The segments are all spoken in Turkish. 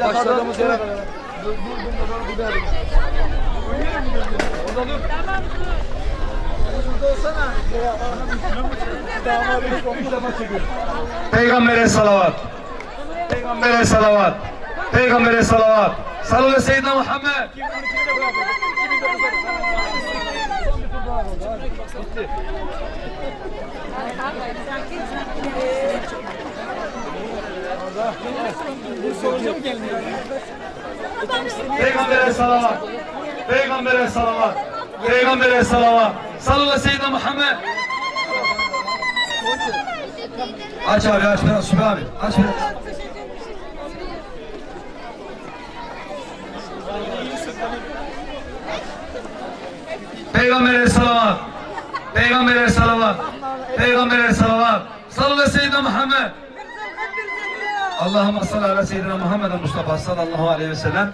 Başladığımız yere kadar. Peygambere salavat. Peygambere salavat. Peygambere salavat. Sallallahu aleyhi ve seyyidina Muhammed. Peygambere salavat. Peygambere salavat. Peygambere salavat. Sallallahu seyyidina Muhammed. Aç abi aç biraz Sübhi abi. Aç biraz. Peygamber'e salavat. Peygamber'e salavat. Peygamber'e salavat. Sallallahu seyyidina Muhammed. Allahümme salli ala seyyidina Muhammed Mustafa sallallahu aleyhi ve sellem.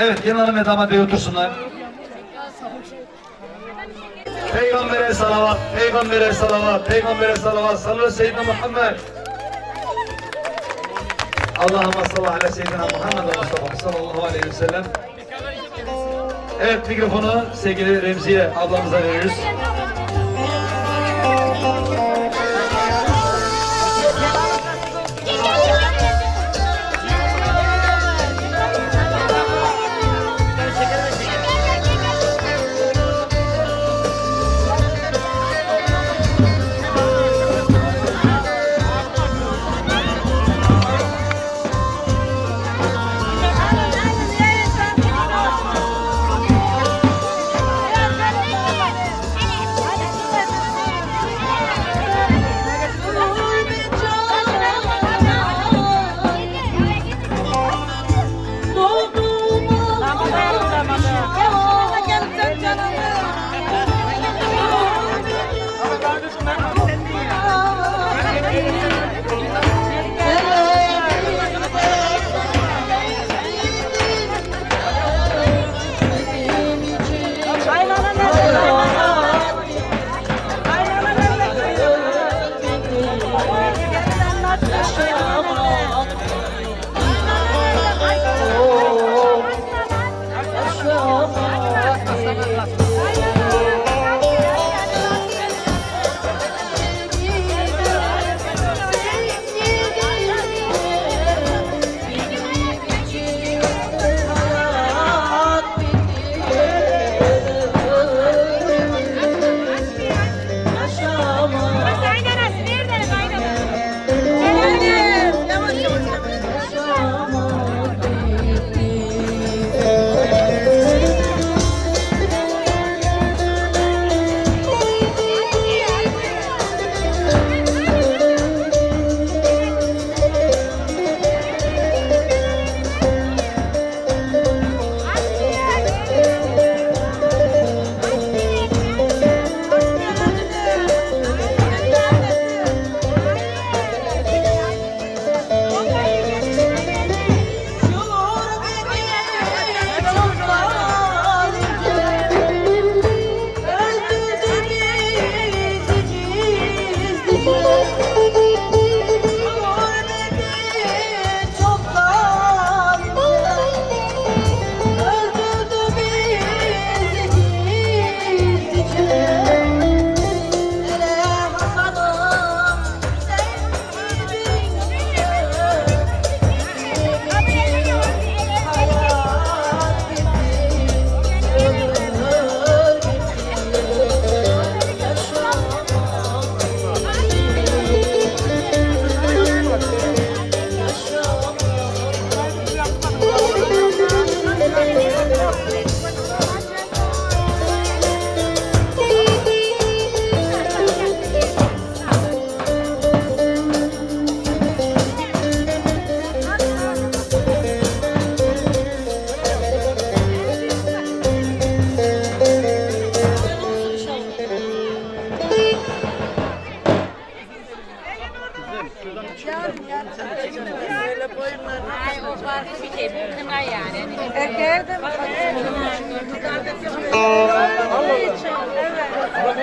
Evet hanım ve damat bey otursunlar. Peygamber'e salavat, Peygamber'e salavat, Peygamber'e salavat, sallallahu seyyidina Muhammed. Allahümme salli ala seyyidina Muhammed Mustafa sallallahu aleyhi ve sellem. Evet mikrofonu sevgili Remziye ablamıza veriyoruz.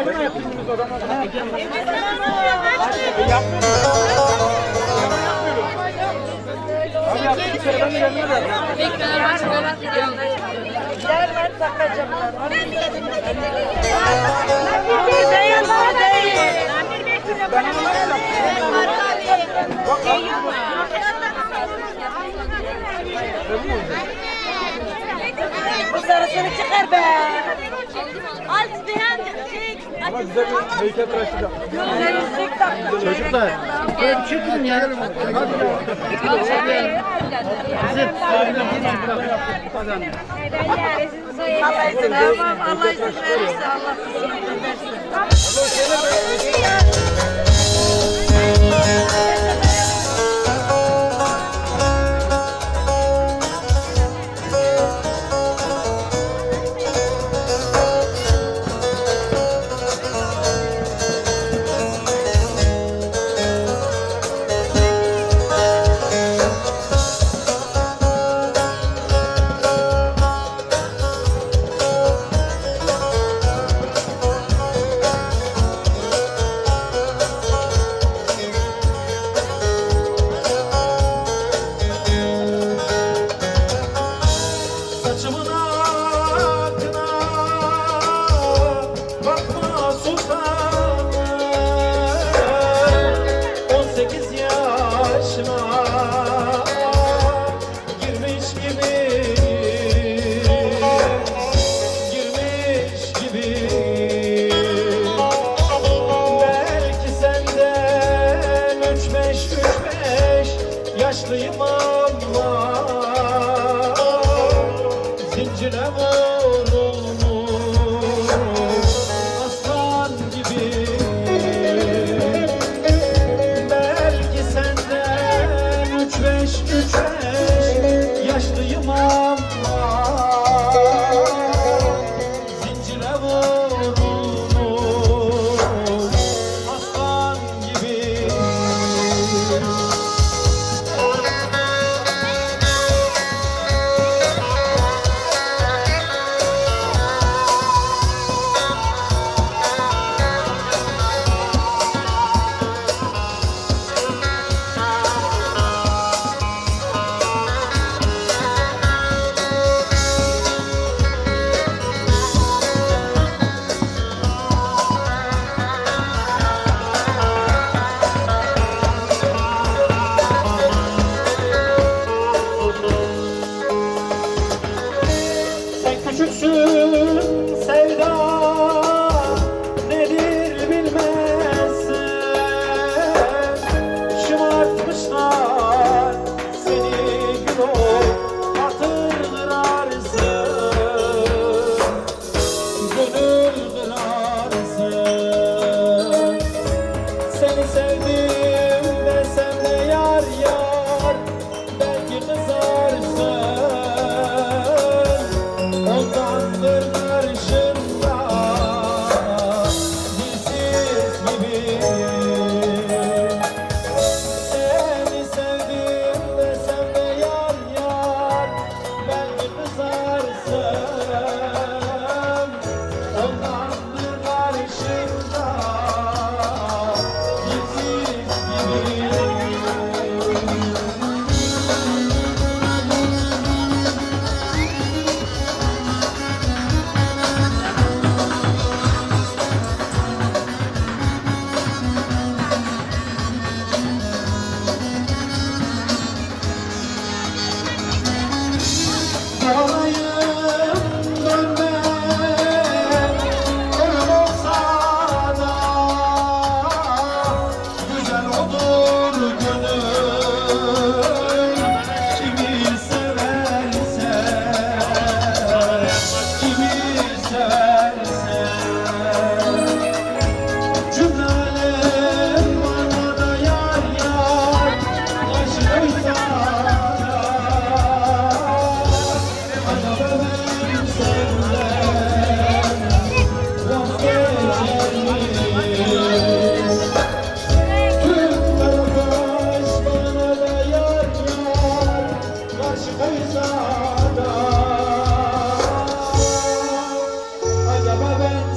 Evet. Bu sarısını çıkar be. Ama güzel bir heykel tıraşı Çocuklar, böyle bir çekin ya. Allah izin Tamam Allah izin verirse Allah Saçımın যাব Susu.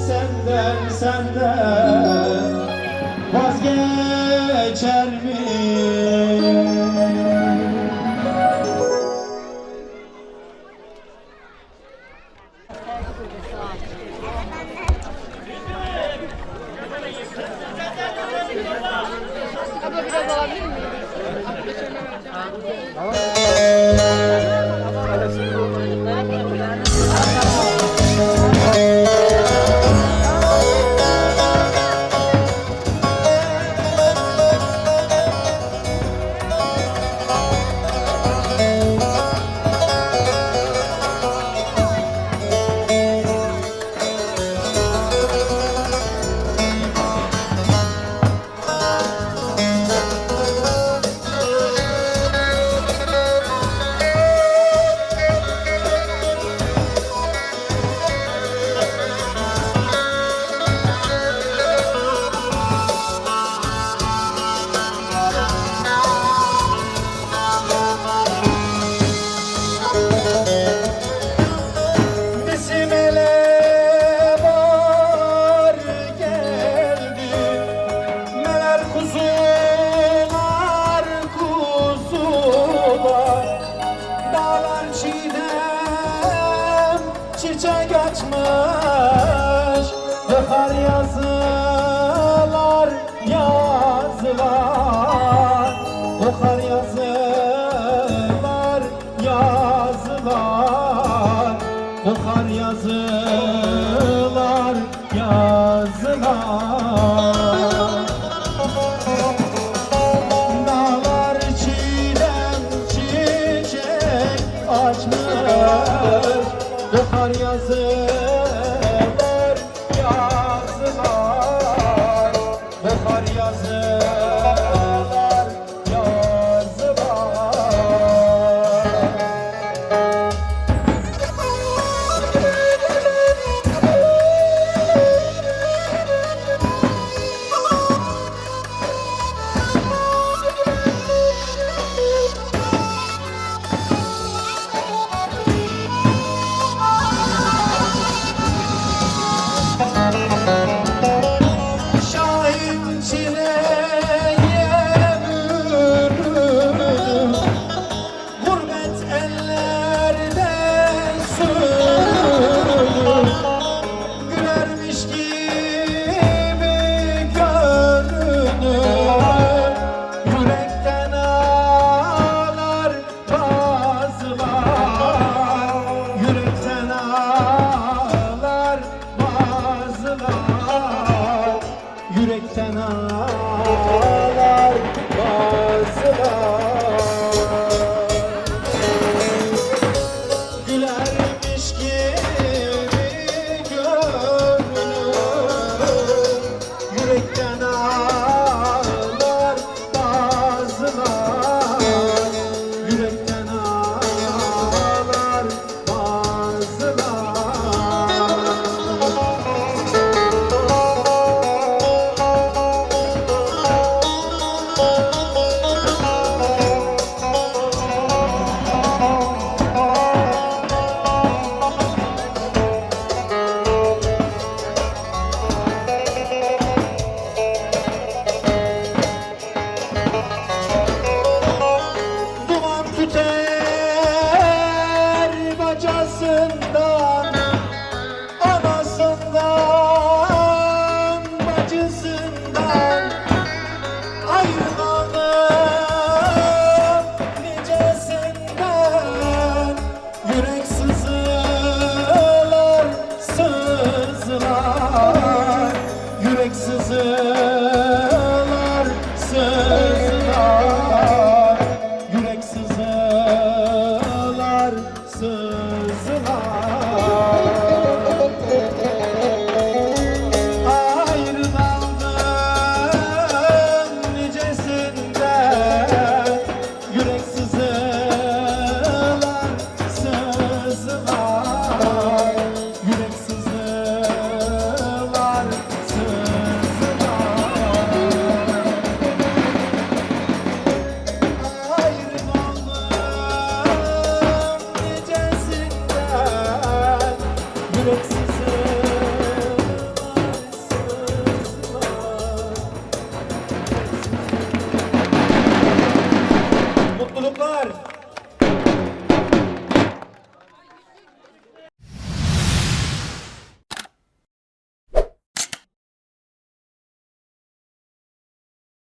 senden senden vazgeçer mi? Çiçek açmış Bahar